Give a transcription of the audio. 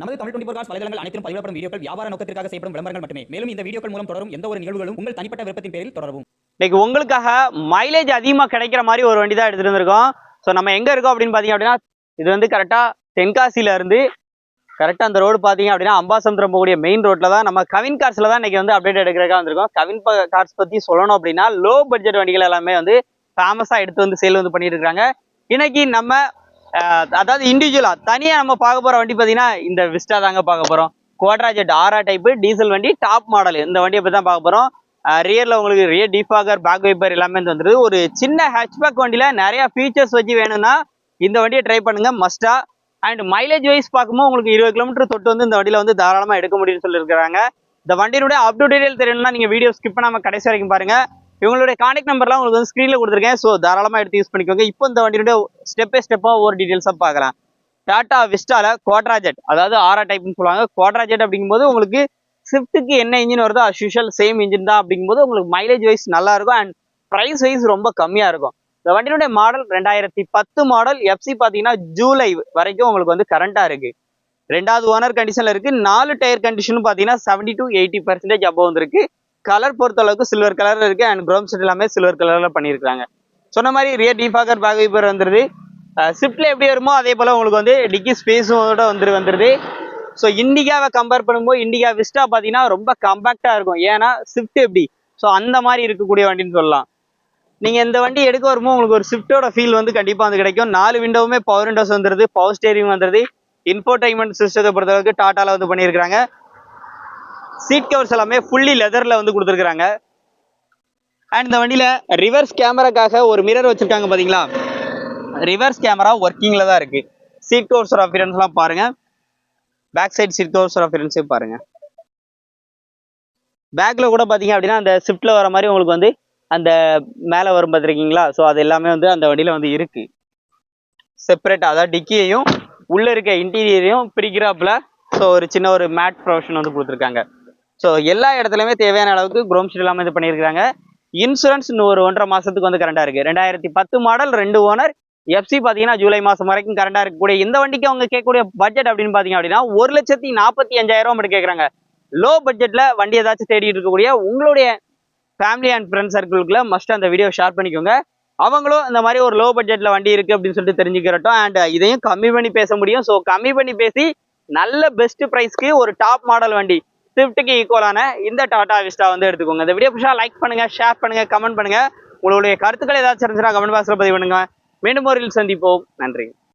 நமது Tamil twenty four cos வலைதளங்கள் அனைத்தும் பதிவிடப்படும் வீடியோக்கள் வியாபார நோக்கத்திற்காக செய்யப்படும் விளம்பரங்கள் மட்டுமே. மேலும் இந்த வீடியோக்கள் மூலம் தொடரும் எந்த ஒரு நிகழ்வுகளும் உங்கள் தனிப்பட்ட விருப்பத்தின் பேரில் தொடரவும். இன்னைக்கு உங்களுக்காக மைலேஜ் அதிகமாக கிடைக்கிற மாதிரி ஒரு வண்டி தான் எடுத்துட்டு வந்திருக்கோம் ஸோ நம்ம எங்கே இருக்கோம் அப்படின்னு பார்த்தீங்க அப்படின்னா இது வந்து கரெக்டாக தென்காசியில இருந்து கரெக்டாக அந்த ரோடு பார்த்தீங்க அப்படின்னா அம்பாசமுத்திரம் போகக்கூடிய மெயின் ரோட்டில் தான் நம்ம கவின் கார்ஸில் தான் இன்றைக்கி வந்து அப்டேட் எடுக்கிறதுக்காக வந்திருக்கோம். கவின் கார்ஸ் பற்றி சொல்லணும் அப்படின்னா லோ பட்ஜெட் வண்டிகள் எல்லாமே வந்து ஃபேமஸாக எடுத்து வந்து சேல் வந்து பண்ணிட்டு இருக்காங்க. இன்னைக்கு நம்ம அதாவது இண்டிவிஜுவலாக தனியாக நம்ம பார்க்க போகிற வண்டி பார்த்தீங்கன்னா இந்த விஸ்டா தாங்க பார்க்க போகிறோம் குவாட்ராஜெட் ஆரா டைப்பு டீசல் வண்டி டாப் மாடல் இந்த வண்டியை பற்றி தான் பார்க்க போகிறோம் ரியரில் உங்களுக்கு ரியர் டீஃபாகர் பேக் வைப்பர் எல்லாமே வந்துருது. ஒரு சின்ன ஹேட்ச்பேக் வண்டியில் நிறையா ஃபீச்சர்ஸ் வச்சு வேணும்னா இந்த வண்டியை ட்ரை பண்ணுங்க மஸ்டா அண்ட் மைலேஜ் வைஸ் பார்க்கும்போது உங்களுக்கு இருபது கிலோமீட்டர் தொட்டு வந்து இந்த வண்டியில் வந்து தாராளமாக எடுக்க முடியும்னு சொல்லியிருக்கிறாங்க. இந்த வண்டியினுடைய அப் டு டீடைல் தெரியணும்னா நீங்கள் வீடியோ ஸ்கிப் பண்ணாமல் கடைசி வரைக்கும் பாருங்க. இவங்களுடைய கான்டாக்ட் நம்பர்லாம் உங்களுக்கு வந்து ஸ்க்ரீனில் கொடுத்துருக்கேன். ஸோ தாராளமாக எடுத்து யூஸ் பண்ணிக்கோங்க. இப்போ இந்த வண்டியோட ஸ்டெப் பை ஸ்டெப்பாக ஒவ்வொரு டீட்டெயில்ஸாக பார்க்கலாம். டாடா விஸ்டால குவாட்ராஜெட் அதாவது ஆரா டைப்னு சொல்லுவாங்க. குவாட்ராஜெட் அப்படிங்கும்போது உங்களுக்கு ஸ்விஃப்ட்டுக்கு என்ன இன்ஜின் வருதோ அஸ் யூஷுவல் சேம் இன்ஜின் தான் அப்படிங்கும்போது உங்களுக்கு மைலேஜ் வைஸ் நல்லா இருக்கும் அண்ட் ப்ரைஸ் வைஸ் ரொம்ப கம்மியாக இருக்கும். இந்த வண்டியினுடைய மாடல் ரெண்டாயிரத்தி பத்து மாடல் எஃப்சி பார்த்தீங்கன்னா ஜூலை வரைக்கும் உங்களுக்கு வந்து கரண்ட்டாக இருக்குது ரெண்டாவது ஓனர் கண்டிஷனில் இருக்குது நாலு டயர் கண்டிஷனும் பார்த்தீங்கன்னா seventy to eighty percentage above வந்துருக்கு கலர் பொறுத்த அளவுக்கு சில்வர் கலர்ல இருக்கு அண்ட் குரோம் செட் எல்லாமே சில்வர் கலர்ல பண்ணியிருக்காங்க சொன்ன மாதிரி ரியர் டிஃபாகர் பேக் வைப்பர் வந்துருது. ஸ்விஃப்ட்ல எப்படி வருமோ அதே போல உங்களுக்கு வந்து டிக்கி ஸ்பேஸோட வந்துரு வந்துருது. ஸோ இண்டிகாவை கம்பேர் பண்ணும்போது இண்டிகா விஸ்டா பார்த்தீங்கன்னா ரொம்ப கம்பேக்டாக இருக்கும். ஏன்னா ஸ்விஃப்ட் எப்படி? ஸோ அந்த மாதிரி இருக்கக்கூடிய வண்டின்னு சொல்லலாம். நீங்கள் இந்த வண்டி எடுக்க வரும்போது உங்களுக்கு ஒரு ஸ்விஃப்டோட ஃபீல் வந்து கண்டிப்பாக வந்து கிடைக்கும். நாலு விண்டோவுமே பவர் விண்டோஸ் வந்துருது பவர் ஸ்டேரிங் வந்துருது. இன்ஃபோர்டைன்மெண்ட் சிஸ்டத்தை பொறுத்தளவுக்கு டாட்டாவில் வந்து பண்ணியிருக்காங்க சீட் கவர்ஸ் எல்லாமே ஃபுல்லி லெதரில் வந்து கொடுத்துருக்குறாங்க. அண்ட் இந்த வண்டியில் ரிவர்ஸ் கேமராக்காக ஒரு மிரர் வச்சுருக்காங்க பார்த்தீங்களா ரிவர்ஸ் கேமரா ஒர்க்கிங்கில் தான் இருக்குது சீட் கவர்ஸ் அஃபிரன்ஸ்லாம் பாருங்கள் பேக் சைட் சீட் கவர்ஸ் அஃபிரன்ஸே பாருங்கள் பேக்கில் கூட பார்த்தீங்க அப்படின்னா அந்த ஷிஃப்ட்டில் வர மாதிரி உங்களுக்கு வந்து அந்த மேலே வரும் பார்த்துருக்கீங்களா ஸோ அது எல்லாமே வந்து அந்த வண்டியில் வந்து இருக்கு. செப்பரேட் அதாவது டிக்கியையும் உள்ளே இருக்க இன்டீரியரையும் பிரிக்கிறாப்பில். ஸோ ஒரு சின்ன ஒரு மேட் ப்ரொவிஷன் வந்து கொடுத்துருக்காங்க. ஸோ எல்லா இடத்துலையுமே தேவையான அளவுக்கு குரோம் ஷீட் இல்லாமல் இது பண்ணியிருக்காங்க இன்சூரன்ஸ் இன்னும் ஒரு ஒன்றரை மாதத்துக்கு வந்து கரண்டாக இருக்குது ரெண்டாயிரத்தி பத்து மாடல் ரெண்டு ஓனர் எஃப்சி பார்த்தீங்கன்னா ஜூலை மாதம் வரைக்கும் கரண்டாக இருக்கக்கூடிய இந்த வண்டிக்கு அவங்க கேட்கக்கூடிய பட்ஜெட் அப்படின்னு பார்த்தீங்க அப்படின்னா ஒரு லட்சத்தி நாற்பத்தி அஞ்சாயிரம் மட்டும் கேட்குறாங்க. லோ பட்ஜெட்டில் வண்டி ஏதாச்சும் தேடிட்டு இருக்கக்கூடிய உங்களுடைய ஃபேமிலி அண்ட் ஃப்ரெண்ட் சர்க்கிள்குள்ள மஸ்ட் அந்த வீடியோ ஷேர் பண்ணிக்கோங்க. அவங்களும் இந்த மாதிரி ஒரு லோ பட்ஜெட்டில் வண்டி இருக்குது அப்படின்னு சொல்லிட்டு தெரிஞ்சுக்கிறட்டும். அண்ட் இதையும் கம்மி பண்ணி பேச முடியும். ஸோ கம்மி பண்ணி பேசி நல்ல பெஸ்ட் ப்ரைஸ்க்கு ஒரு டாப் மாடல் வண்டி. ஸ்விஃப்ட்டுக்கு ஈக்குவலான இந்த டாடா விஸ்டா வந்து எடுத்துக்கோங்க. இந்த வீடியோ பிடிச்சா லைக் பண்ணுங்க ஷேர் பண்ணுங்க கமெண்ட் பண்ணுங்க. உங்களுடைய கருத்துக்கள் ஏதாச்சும் இருந்துச்சுன்னா கமெண்ட் பாக்ஸில் பதிவு பண்ணுங்கள் மீண்டும் ஒரு சந்திப்போம். நன்றி.